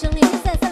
ช่วงนี้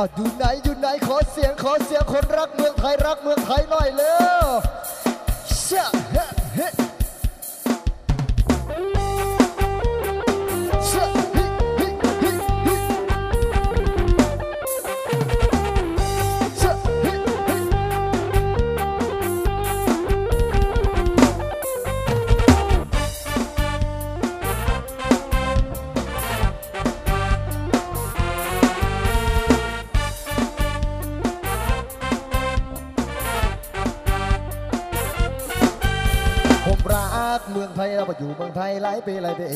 อาอยู่ไหนอยู่ไหนขอเสียงขอเสียงคนรักเมืองไทยรักเมืองไทยหน่อยเร็วเช่เฮ้ ปหลายปี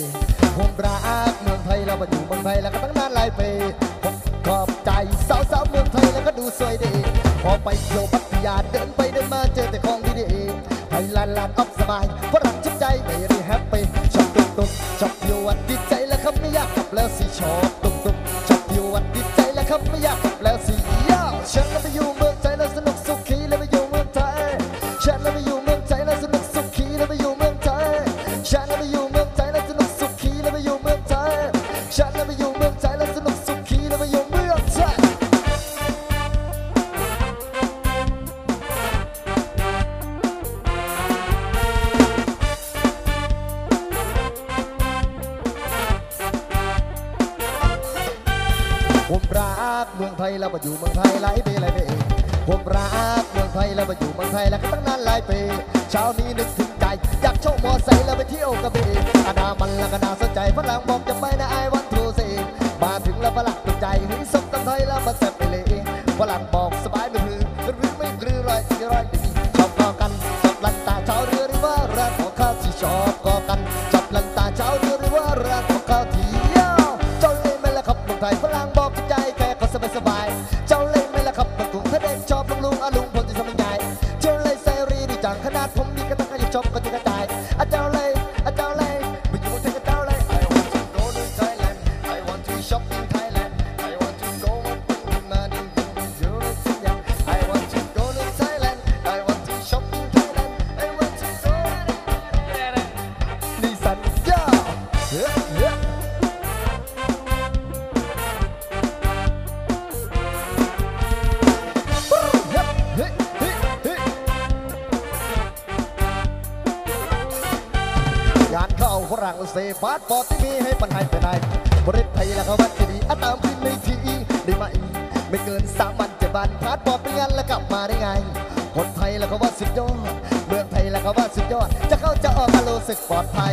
ผมรักเมืองไทยเราไปอยู่เมืองไทยแล้วก็ตั้งนานหลายปีผมขอบใจสาวสาวเมืองไทยแล้วก็ดูสวยดี พอไปเที่ยวพัทยาเดินไปเดินมาเจอแต่ของดีๆไทยลานลานออฟสบายเพราะรักชุดใจไม่รีแฮปปี้ชอบตุ๊กตุ๊กชอบอยู่วันดีใจแล้วครับไม่อยากกลับแล้วสิชอบตุ๊กตุ๊กชอบอยู่วันดีใจแล้วครับไม่อยากกลับแล้วสิย่าฉันก็ไปอยู่เมือง ปเช้านี้นึกถึงใจ อยากโชว์มอไซค์แล้วไปเที่ยวกระบี่อนามันและก็น่าสนใจพลังบอกจะไปนะไอวันทูสีมาถึงแล้วพลังตกใจเฮ้ยสมกันไทยแล้วมาเสร็จไปเลยพลังบอกสบายไนึ่ง ปอร์ตที่มีให้ปันให้ไปไหนบริษัทไทยและเขาวัดจะดีอาตามพินในทีได้ไหมไม่เกินสามวันจะบานพาดปอร์ตไปงานแล้วกลับมาได้ไง คนไทยและเขาว่าสุดยอด เมืองไทยและเขาว่าสุดยอด จะเข้าจะออกมารู้สึกปลอดภัย